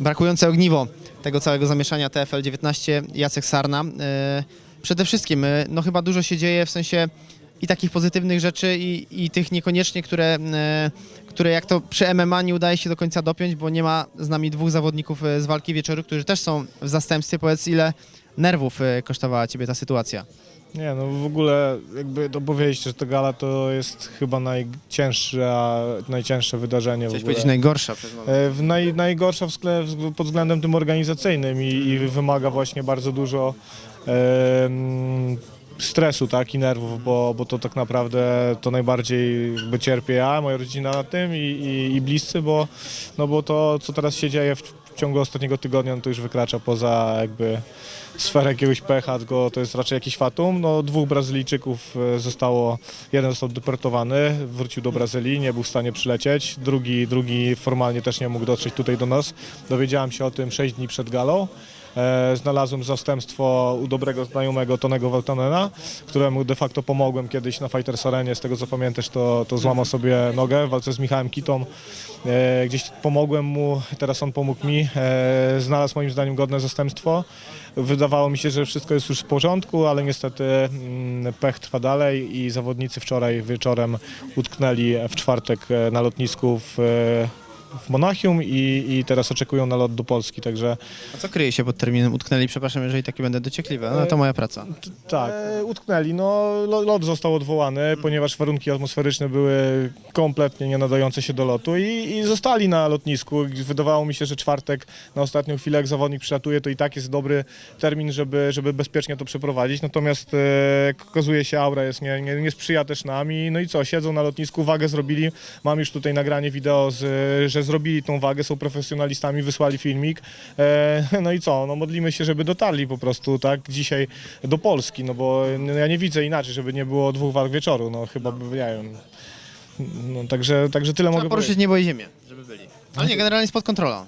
Brakujące ogniwo tego całego zamieszania TFL 19, Jacek Sarna. E, Przede wszystkim, e, no chyba dużo się dzieje w sensie i takich pozytywnych rzeczy i, i tych niekoniecznie, które, e, które jak to przy MMA nie udaje się do końca dopiąć, bo nie ma z nami dwóch zawodników z walki wieczoru, którzy też są w zastępstwie. Powiedz, ile nerwów kosztowała Ciebie ta sytuacja? Nie, no w ogóle jakby to powiedzieć, że ta gala to jest chyba najcięższe, najcięższe wydarzenie w Chciałeś ogóle. powiedzieć najgorsza przez moment. E, W naj, najgorsza w skle, w- pod względem tym organizacyjnym i, i wymaga właśnie bardzo dużo stresu tak, i nerwów, bo, bo to tak naprawdę to najbardziej jakby cierpię ja, moja rodzina na tym i, i, i bliscy, bo, no bo to, co teraz się dzieje w, w ciągu ostatniego tygodnia, no to już wykracza poza jakby sferę jakiegoś pecha, tylko to jest raczej jakiś fatum. No, dwóch Brazylijczyków e, zostało, jeden został deportowany, wrócił do Brazylii, nie był w stanie przylecieć, drugi, drugi formalnie też nie mógł dotrzeć tutaj do nas. Dowiedziałem się o tym 6 dni przed galą. E, znalazłem zastępstwo u dobrego znajomego Tonego Waltonena, któremu de facto pomogłem kiedyś na Fighters Arenie, z tego co pamiętasz, to, to złamał sobie nogę w walce z Michałem Kitą. E, gdzieś pomogłem mu, teraz on pomógł mi, e, znalazł moim zdaniem godne zastępstwo. Wydawało mi się, że wszystko jest już w porządku, ale niestety mm, pech trwa dalej i zawodnicy wczoraj wieczorem utknęli w czwartek na lotnisku w, w Monachium i, i teraz oczekują na lot do Polski, także A co kryje się pod terminem utknęli? Przepraszam, jeżeli taki będę dociekliwy, no to moja praca. Tak, e, utknęli. No, lo- lot został odwołany, ponieważ warunki atmosferyczne były kompletnie nie nadające się do lotu i, i zostali na lotnisku. Wydawało mi się, że czwartek na ostatnią chwilę, jak zawodnik przylatuje, to i tak jest dobry termin, żeby, żeby bezpiecznie to przeprowadzić. Natomiast e, jak okazuje się, aura jest nie, nie, nie sprzyja też nami. No i co, siedzą na lotnisku, wagę zrobili. Mam już tutaj nagranie wideo, z, że zrobili tą wagę, są profesjonalistami, wysłali filmik. E, no i co, no modlimy się, żeby dotarli po prostu tak dzisiaj do Polski, no bo no, ja nie widzę inaczej, żeby nie było dwóch walk wieczoru, no chyba, by- nie wiem. No, także, także tyle Trzeba mogę poruszyć powiedzieć. niebo i ziemię, żeby byli. Ale nie, generalnie jest pod kontrolą.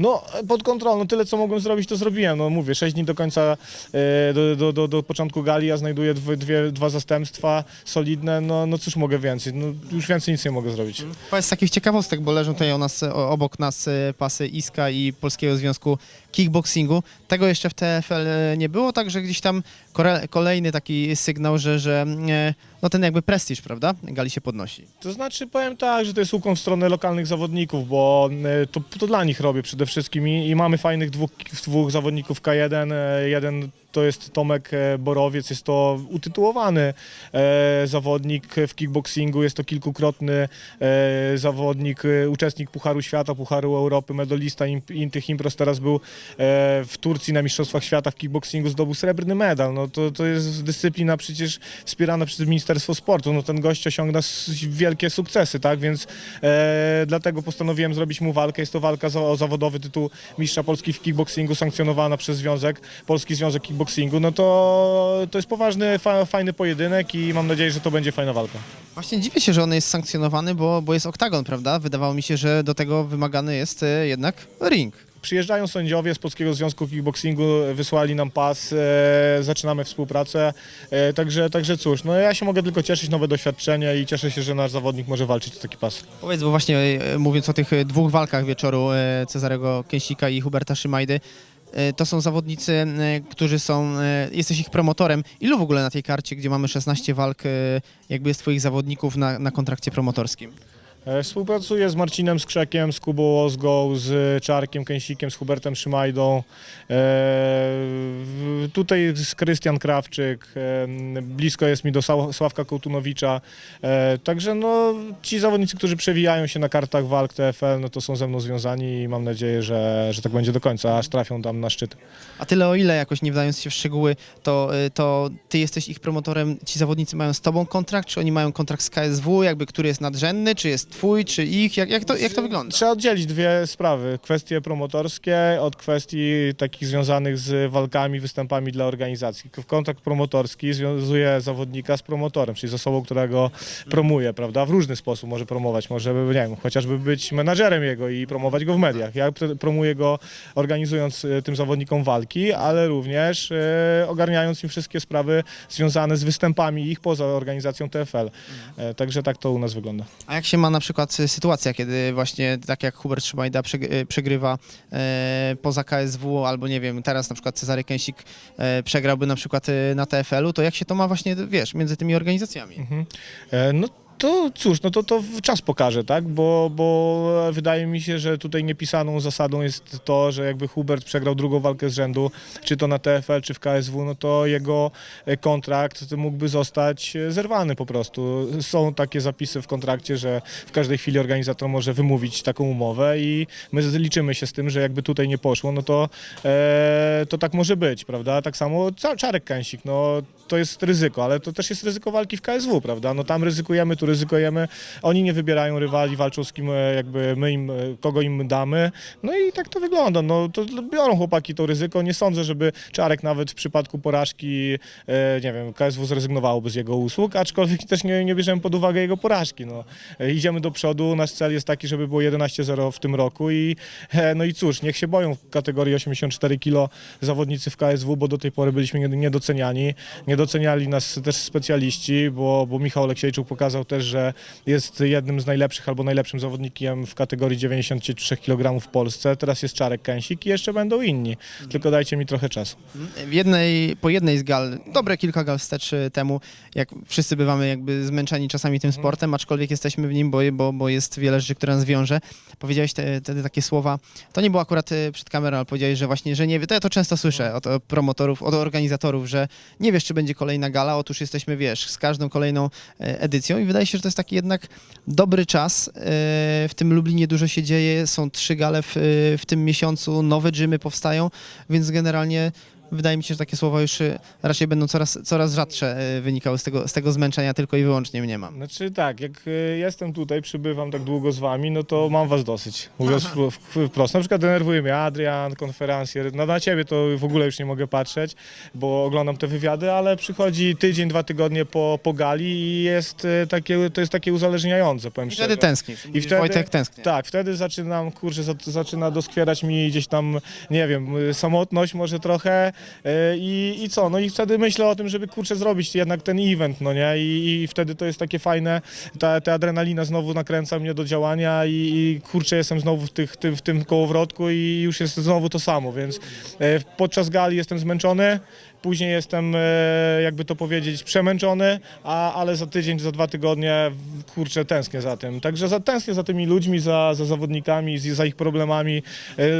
No pod kontrolą, tyle co mogłem zrobić to zrobiłem, no mówię, 6 dni do końca, e, do, do, do, do początku gali, ja znajduję dwie, dwie, dwa zastępstwa solidne, no, no cóż mogę więcej, no już więcej nic nie mogę zrobić. Powiedz z takich ciekawostek, bo leżą tutaj u nas, obok nas e, pasy ISKA i Polskiego Związku Kickboxingu. Tego jeszcze w TFL nie było, także gdzieś tam kolejny taki sygnał, że, że e, no ten jakby prestiż, prawda, gali się podnosi. To znaczy powiem tak, że to jest ukłon w stronę lokalnych zawodników, bo e, to, to dla nich robię przede wszystkim i, i mamy fajnych dwóch, dwóch zawodników K1. E, Jeden to jest Tomek e, Borowiec, jest to utytułowany e, zawodnik w kickboxingu, jest to kilkukrotny e, zawodnik, uczestnik Pucharu Świata, Pucharu Europy, medalista tych imprez, teraz był w Turcji na Mistrzostwach Świata w kickboxingu, zdobył srebrny medal. No to, to jest dyscyplina przecież wspierana przez Ministerstwo Sportu. No ten gość osiąga wielkie sukcesy, tak, więc dlatego postanowiłem zrobić mu walkę. Jest to walka o zawodowy tytuł mistrza Polski w kickboxingu, sankcjonowana przez Związek, Polski Związek Kickboxingu. No to, to jest poważny, fa, fajny pojedynek i mam nadzieję, że to będzie fajna walka. Właśnie dziwię się, że on jest sankcjonowany, bo, bo jest oktagon, prawda? Wydawało mi się, że do tego wymagany jest e, jednak ring. Przyjeżdżają sędziowie z Polskiego Związku Kickboxingu, wysłali nam pas, e, zaczynamy współpracę, e, także, także cóż, no ja się mogę tylko cieszyć, nowe doświadczenie i cieszę się, że nasz zawodnik może walczyć o taki pas. Powiedz, bo właśnie e, mówiąc o tych e, dwóch walkach wieczoru e, Cezarego Kęsika i Huberta Szymajdy, to są zawodnicy, e, którzy są, e, jesteś ich promotorem. Ilu w ogóle na tej karcie, gdzie mamy 16 walk, e, jakby jest twoich zawodników na, na kontrakcie promotorskim? E, Współpracuję z Marcinem Skrzekiem, z Kubą z Czarkiem Kęsikiem, z Hubertem Szymajdą. E, tutaj jest Krystian Krawczyk, e, blisko jest mi do Sła- Sławka Kołtunowicza. Także no, ci zawodnicy, którzy przewijają się na kartach walk TFL, no to są ze mną związani i mam nadzieję, że, że tak będzie do końca, aż trafią tam na szczyt. A tyle o ile, jakoś nie wdając się w szczegóły, to, to ty jesteś ich promotorem, ci zawodnicy mają z tobą kontrakt, czy oni mają kontrakt z KSW, jakby który jest nadrzędny, czy jest twój, czy ich, jak, jak, to, jak to wygląda? Trzeba oddzielić dwie sprawy. Kwestie promotorskie od kwestii takich związanych z walkami, występami dla organizacji. Kontrakt promotorski związuje zawodnika z promotorem, czyli z osobą, która go promuje, prawda? W różny sposób może promować. Może, nie wiem, chociażby być menadżerem jego i promować go w mediach. Ja pr- promuję go organizując e, tym zawodnikom walki, ale również e, ogarniając im wszystkie sprawy związane z występami ich poza organizacją TFL. E, także tak to u nas wygląda. A jak się ma na na przykład y, sytuacja, kiedy właśnie tak jak Hubert Szymajda y, przegrywa e, poza KSW, albo nie wiem, teraz na przykład Cezary Kęsik przegrałby na przykład y, na TFL-u, to jak się to ma właśnie, wiesz, między tymi organizacjami? Mhm. E, No to cóż, no to, to czas pokaże, tak? Bo, bo wydaje mi się, że tutaj niepisaną zasadą jest to, że jakby Hubert przegrał drugą walkę z rzędu, czy to na TFL, czy w KSW, no to jego e, kontrakt mógłby zostać e, zerwany po prostu. Są takie zapisy w kontrakcie, że w każdej chwili organizator może wymówić taką umowę i my liczymy się z tym, że jakby tutaj nie poszło, no to, e, to tak może być, prawda? Tak samo Czarek Kęsik, no to jest ryzyko, ale to też jest ryzyko walki w KSW, prawda? No tam ryzykujemy, tu ryzykujemy. Oni nie wybierają rywali, walczą z kim e, jakby my im, e, kogo im damy. No i tak to wygląda. No to biorą chłopaki to ryzyko. Nie sądzę, żeby Czarek nawet w przypadku porażki, e, nie wiem, KSW zrezygnowałoby z jego usług, aczkolwiek też nie, nie bierzemy pod uwagę jego porażki. No. Idziemy do przodu, nasz cel jest taki, żeby było 11-0 w tym roku i no i cóż, niech się boją w kategorii 84 kg zawodnicy w KSW, bo do tej pory byliśmy nie- niedoceniani. Nie doceniali nas też specjaliści, bo, bo Michał Aleksiejczuk pokazał też, że jest jednym z najlepszych albo najlepszym zawodnikiem w kategorii 93 kg w Polsce. Teraz jest Czarek Kęsik i jeszcze będą inni. Tylko dajcie mi trochę czasu. W jednej, po jednej z gal, dobre kilka gal wstecz y, temu, jak wszyscy bywamy jakby zmęczeni czasami tym sportem, aczkolwiek jesteśmy w nim, bo, bo, bo jest wiele rzeczy, które nas wiąże. Powiedziałeś te- wtedy takie słowa, to nie było akurat y, przed kamerą, ale powiedziałeś, że właśnie, że nie wie, to ja to często słyszę od od promotorów, od organizatorów, że nie wiesz, czy będzie kolejna gala, otóż jesteśmy, wiesz, z każdą kolejną e, edycją i wydaje się, że to jest taki jednak dobry czas. E, W tym Lublinie dużo się dzieje, są trzy gale w, w tym miesiącu, nowe gymy powstają, więc generalnie wydaje mi się, że takie słowa już y, raczej będą coraz, coraz rzadsze y, wynikały z tego, z tego zmęczenia, tylko i wyłącznie mnie mam. Znaczy tak, jak y, jestem tutaj, przybywam tak długo z wami, no to mam was dosyć. Mówiąc wprost. Na przykład denerwuje mnie Adrian, konferencjer. No na ciebie to w ogóle już nie mogę patrzeć, bo oglądam te wywiady, ale przychodzi tydzień, dwa tygodnie po, po gali i jest takie, to jest takie uzależniające, powiem I szczerze. wtedy tęsknisz. I wtedy, Wojtek tęskni. Tak, wtedy zaczynam, kurczę, za- zaczyna doskwierać mi gdzieś tam, nie wiem, samotność może trochę i, i co, no i wtedy myślę o tym, żeby, kurczę, zrobić jednak ten event, no nie, i, i wtedy to jest takie fajne, ta, ta adrenalina znowu nakręca mnie do działania i, i kurczę, jestem znowu w, tych, tym, w tym kołowrotku i już jest znowu to samo, więc y, podczas gali jestem zmęczony, Później jestem, e, jakby to powiedzieć, przemęczony, a, ale za tydzień, za dwa tygodnie, kurczę, tęsknię za tym. Także za, tęsknię za tymi ludźmi, za, za zawodnikami, za ich problemami,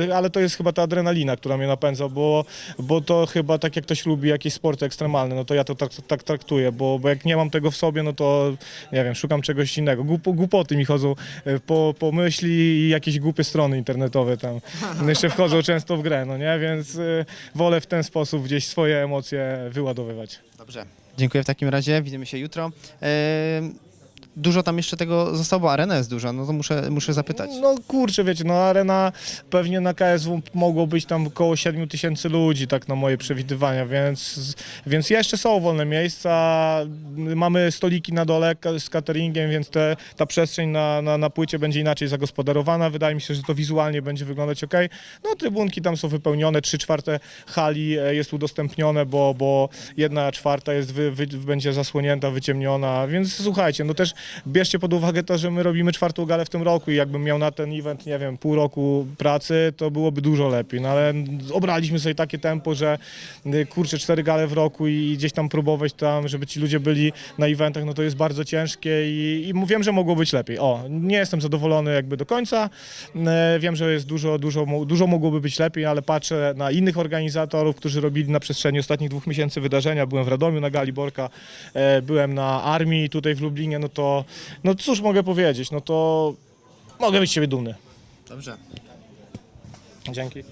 e, ale to jest chyba ta adrenalina, która mnie napędza, bo, bo to chyba tak jak ktoś lubi jakieś sporty ekstremalne, no to ja to tak, tak traktuję, bo, bo jak nie mam tego w sobie, no to nie wiem, szukam czegoś innego. Głup, głupoty mi chodzą e, po, po myśli i jakieś głupie strony internetowe tam jeszcze wchodzą często w grę, no nie, więc wolę w ten sposób gdzieś swoje emocje wyładowywać. Dobrze. Dziękuję w takim razie, widzimy się jutro. E, Dużo tam jeszcze tego zostało, arena jest duża, no to muszę, muszę zapytać. No kurczę, wiecie, no arena pewnie na KSW mogło być tam około 7 tysięcy ludzi, tak na moje przewidywania, więc, więc jeszcze są wolne miejsca. Mamy stoliki na dole z cateringiem, więc te, ta przestrzeń na, na, na płycie będzie inaczej zagospodarowana. Wydaje mi się, że to wizualnie będzie wyglądać ok. No trybunki tam są wypełnione, 3 czwarte hali e, jest udostępnione, bo, bo jedna czwarta jest wy, wy, będzie zasłonięta, wyciemniona, więc słuchajcie, no też bierzcie pod uwagę to, że my robimy czwartą galę w tym roku i jakbym miał na ten event, nie wiem, pół roku pracy, to byłoby dużo lepiej, no ale obraliśmy sobie takie tempo, że y, kurczę, cztery gale w roku i gdzieś tam próbować tam, żeby ci ludzie byli na eventach, no to jest bardzo ciężkie i, i wiem, że mogło być lepiej. O, nie jestem zadowolony jakby do końca, E, wiem, że jest dużo, dużo, dużo mogłoby być lepiej, ale patrzę na innych organizatorów, którzy robili na przestrzeni ostatnich dwóch miesięcy wydarzenia, byłem w Radomiu na Gali Borka, e, byłem na Armii tutaj w Lublinie, no to, no cóż mogę powiedzieć, no to mogę być z siebie dumny. Dobrze. Dzięki.